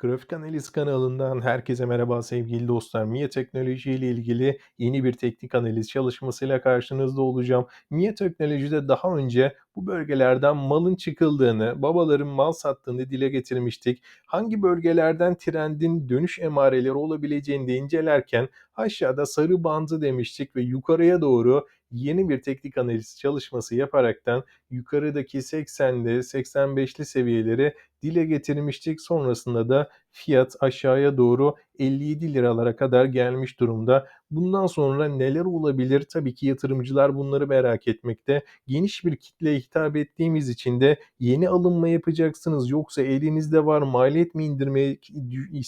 Grafik Analiz kanalından herkese merhaba sevgili dostlar. MIA Teknoloji ile ilgili yeni bir teknik analiz çalışmasıyla karşınızda olacağım. MIA Teknoloji'de daha önce bu bölgelerden malın çıkıldığını, babaların mal sattığını dile getirmiştik. Hangi bölgelerden trendin dönüş emareleri olabileceğini de incelerken aşağıda sarı bandı demiştik ve yukarıya doğru yeni bir teknik analiz çalışması yaparaktan yukarıdaki 80'li 85'li seviyeleri dile getirmiştik. Sonrasında da fiyat aşağıya doğru 57 liralara kadar gelmiş durumda. Bundan sonra neler olabilir? Tabii ki yatırımcılar bunları merak etmekte. Geniş bir kitleye hitap ettiğimiz için de yeni alım mı yapacaksınız yoksa elinizde var maliyet mi indirmeyi,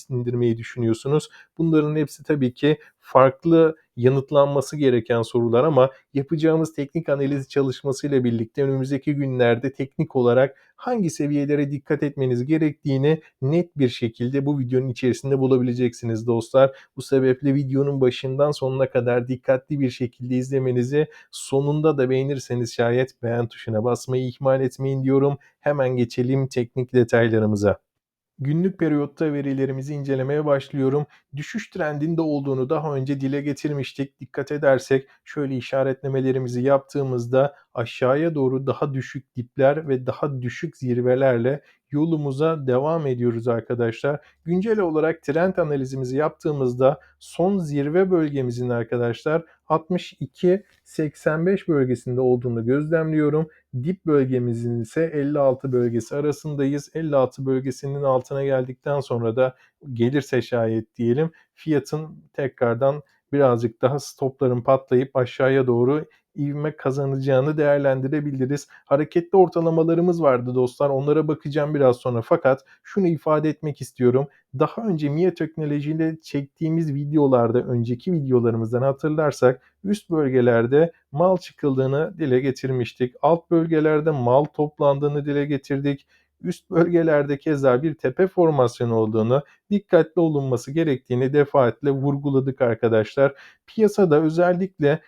indirmeyi düşünüyorsunuz? Bunların hepsi tabii ki farklı yanıtlanması gereken sorular ama yapacağımız teknik analiz çalışmasıyla birlikte önümüzdeki günlerde teknik olarak hangi seviyelere dikkat etmeniz gerektiğini net bir şekilde bu videonun içerisinde bulabileceksiniz dostlar. Bu sebeple videonun başından sonuna kadar dikkatli bir şekilde izlemenizi sonunda da beğenirseniz şayet beğen tuşuna basmayı ihmal etmeyin diyorum. Hemen geçelim teknik detaylarımıza. Günlük periyotta verilerimizi incelemeye başlıyorum. Düşüş trendinde olduğunu daha önce dile getirmiştik. Dikkat edersek şöyle işaretlemelerimizi yaptığımızda aşağıya doğru daha düşük dipler ve daha düşük zirvelerle yolumuza devam ediyoruz arkadaşlar. Güncel olarak trend analizimizi yaptığımızda son zirve bölgemizin arkadaşlar 62-85 bölgesinde olduğunu gözlemliyorum. Dip bölgemizin ise 56 bölgesi arasındayız. 56 bölgesinin altına geldikten sonra da gelirse şayet diyelim fiyatın tekrardan birazcık daha stopların patlayıp aşağıya doğru ivme kazanacağını değerlendirebiliriz. Hareketli ortalamalarımız vardı dostlar. Onlara bakacağım biraz sonra. Fakat şunu ifade etmek istiyorum. Daha önce MIA teknolojiyle çektiğimiz videolarda, önceki videolarımızdan hatırlarsak üst bölgelerde mal çıkıldığını dile getirmiştik. Alt bölgelerde mal toplandığını dile getirdik üst bölgelerde keza bir tepe formasyonu olduğunu, dikkatli olunması gerektiğini defaatle vurguladık arkadaşlar. Piyasada özellikle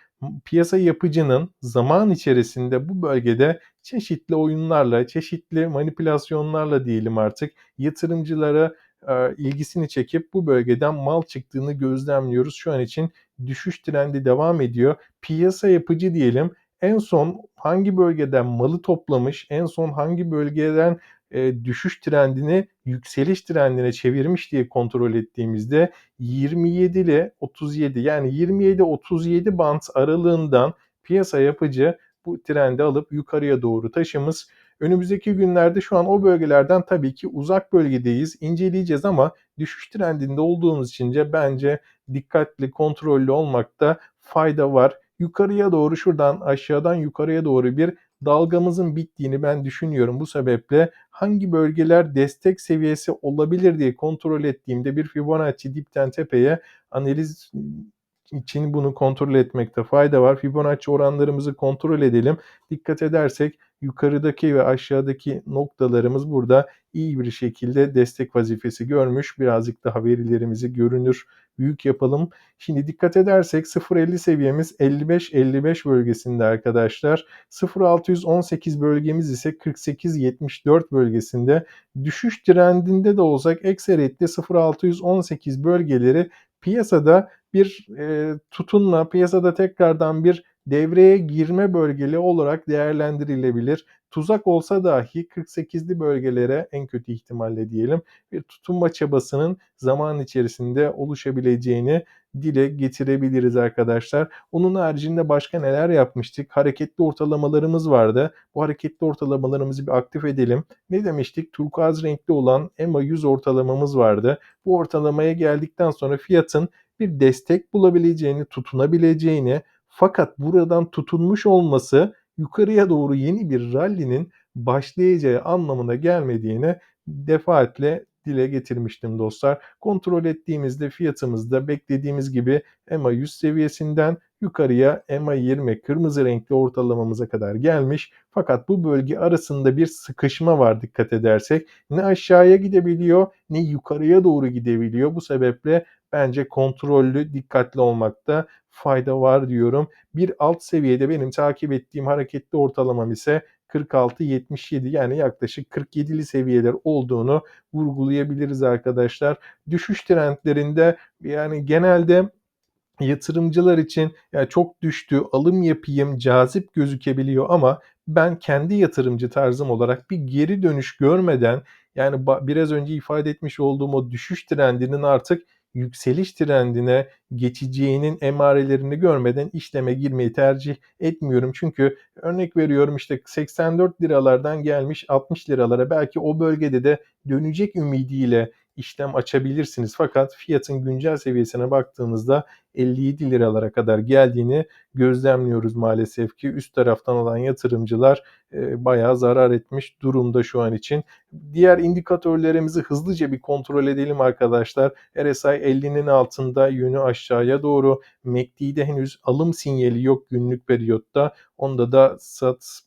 piyasa yapıcının zaman içerisinde bu bölgede çeşitli oyunlarla, çeşitli manipülasyonlarla diyelim artık yatırımcılara e, ilgisini çekip bu bölgeden mal çıktığını gözlemliyoruz. Şu an için düşüş trendi devam ediyor. Piyasa yapıcı diyelim en son hangi bölgeden malı toplamış, en son hangi bölgeden e, düşüş trendini yükseliş trendine çevirmiş diye kontrol ettiğimizde 27 ile 37 yani 27-37 band aralığından piyasa yapıcı bu trendi alıp yukarıya doğru taşımış. Önümüzdeki günlerde şu an o bölgelerden tabii ki uzak bölgedeyiz. inceleyeceğiz ama düşüş trendinde olduğumuz için de bence dikkatli, kontrollü olmakta fayda var. Yukarıya doğru şuradan aşağıdan yukarıya doğru bir dalgamızın bittiğini ben düşünüyorum. Bu sebeple hangi bölgeler destek seviyesi olabilir diye kontrol ettiğimde bir Fibonacci dipten tepeye analiz için bunu kontrol etmekte fayda var. Fibonacci oranlarımızı kontrol edelim. Dikkat edersek yukarıdaki ve aşağıdaki noktalarımız burada iyi bir şekilde destek vazifesi görmüş. Birazcık daha verilerimizi görünür büyük yapalım. Şimdi dikkat edersek 0.50 seviyemiz 55-55 bölgesinde arkadaşlar. 0.618 bölgemiz ise 48-74 bölgesinde. Düşüş trendinde de olsak ekseriyetle 0.618 bölgeleri piyasada bir e, tutunma, piyasada tekrardan bir devreye girme bölgeli olarak değerlendirilebilir. Tuzak olsa dahi 48'li bölgelere en kötü ihtimalle diyelim bir tutunma çabasının zaman içerisinde oluşabileceğini dile getirebiliriz arkadaşlar. Onun haricinde başka neler yapmıştık? Hareketli ortalamalarımız vardı. Bu hareketli ortalamalarımızı bir aktif edelim. Ne demiştik? Turkuaz renkli olan EMA 100 ortalamamız vardı. Bu ortalamaya geldikten sonra fiyatın bir destek bulabileceğini, tutunabileceğini fakat buradan tutunmuş olması yukarıya doğru yeni bir rally'nin başlayacağı anlamına gelmediğini defaatle dile getirmiştim dostlar. Kontrol ettiğimizde fiyatımızda beklediğimiz gibi EMA 100 seviyesinden yukarıya EMA 20 kırmızı renkli ortalamamıza kadar gelmiş. Fakat bu bölge arasında bir sıkışma var dikkat edersek. Ne aşağıya gidebiliyor ne yukarıya doğru gidebiliyor. Bu sebeple bence kontrollü, dikkatli olmakta fayda var diyorum. Bir alt seviyede benim takip ettiğim hareketli ortalamam ise 46-77 yani yaklaşık 47'li seviyeler olduğunu vurgulayabiliriz arkadaşlar. Düşüş trendlerinde yani genelde yatırımcılar için ya çok düştü, alım yapayım, cazip gözükebiliyor ama ben kendi yatırımcı tarzım olarak bir geri dönüş görmeden yani biraz önce ifade etmiş olduğum o düşüş trendinin artık yükseliş trendine geçeceğinin emarelerini görmeden işleme girmeyi tercih etmiyorum. Çünkü örnek veriyorum işte 84 liralardan gelmiş 60 liralara belki o bölgede de dönecek ümidiyle işlem açabilirsiniz. Fakat fiyatın güncel seviyesine baktığımızda 57 liralara kadar geldiğini gözlemliyoruz maalesef ki üst taraftan alan yatırımcılar e, bayağı zarar etmiş durumda şu an için. Diğer indikatörlerimizi hızlıca bir kontrol edelim arkadaşlar. RSI 50'nin altında yönü aşağıya doğru. MACD'de henüz alım sinyali yok günlük periyotta. Onda da sat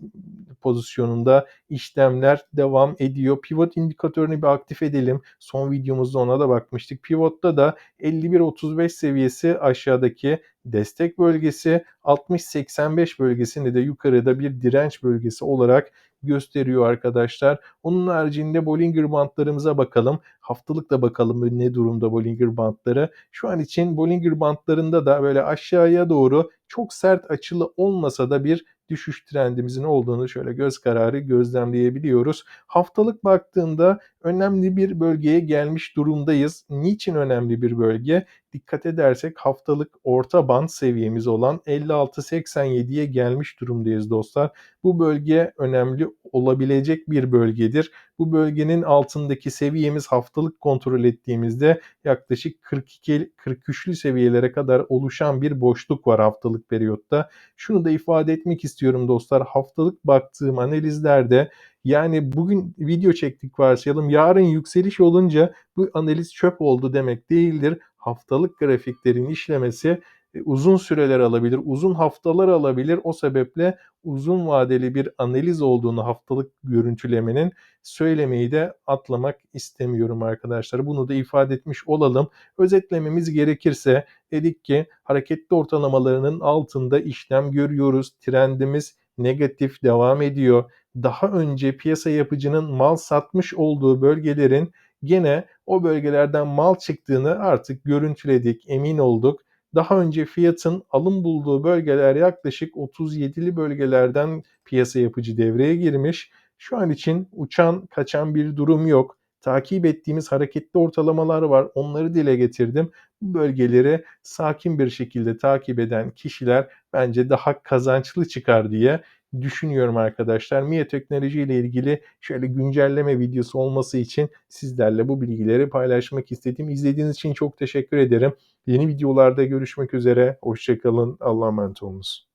pozisyonunda işlemler devam ediyor. Pivot indikatörünü bir aktif edelim. Son videomuzda ona da bakmıştık. Pivot'ta da 51.35 seviyesi aşağıdaki destek bölgesi 60-85 bölgesini de yukarıda bir direnç bölgesi olarak gösteriyor arkadaşlar. Onun haricinde Bollinger bantlarımıza bakalım. Haftalık da bakalım ne durumda Bollinger bantları. Şu an için Bollinger bantlarında da böyle aşağıya doğru çok sert açılı olmasa da bir düşüş trendimizin olduğunu şöyle göz kararı gözlemleyebiliyoruz. Haftalık baktığında önemli bir bölgeye gelmiş durumdayız. Niçin önemli bir bölge? Dikkat edersek haftalık orta band seviyemiz olan 56.87'ye gelmiş durumdayız dostlar. Bu bölge önemli olabilecek bir bölgedir. Bu bölgenin altındaki seviyemiz haftalık kontrol ettiğimizde yaklaşık 42-43'lü seviyelere kadar oluşan bir boşluk var haftalık periyotta. Şunu da ifade etmek istiyorum dostlar. Haftalık baktığım analizlerde yani bugün video çektik varsayalım. Yarın yükseliş olunca bu analiz çöp oldu demek değildir. Haftalık grafiklerin işlemesi uzun süreler alabilir, uzun haftalar alabilir. O sebeple uzun vadeli bir analiz olduğunu haftalık görüntülemenin söylemeyi de atlamak istemiyorum arkadaşlar. Bunu da ifade etmiş olalım. Özetlememiz gerekirse dedik ki hareketli ortalamalarının altında işlem görüyoruz. Trendimiz negatif devam ediyor. Daha önce piyasa yapıcının mal satmış olduğu bölgelerin gene o bölgelerden mal çıktığını artık görüntüledik, emin olduk. Daha önce fiyatın alım bulduğu bölgeler yaklaşık 37'li bölgelerden piyasa yapıcı devreye girmiş. Şu an için uçan kaçan bir durum yok. Takip ettiğimiz hareketli ortalamalar var. Onları dile getirdim. Bu bölgeleri sakin bir şekilde takip eden kişiler bence daha kazançlı çıkar diye düşünüyorum arkadaşlar. MIA teknoloji ile ilgili şöyle güncelleme videosu olması için sizlerle bu bilgileri paylaşmak istedim. İzlediğiniz için çok teşekkür ederim. Yeni videolarda görüşmek üzere. Hoşçakalın. Allah'a emanet olunuz.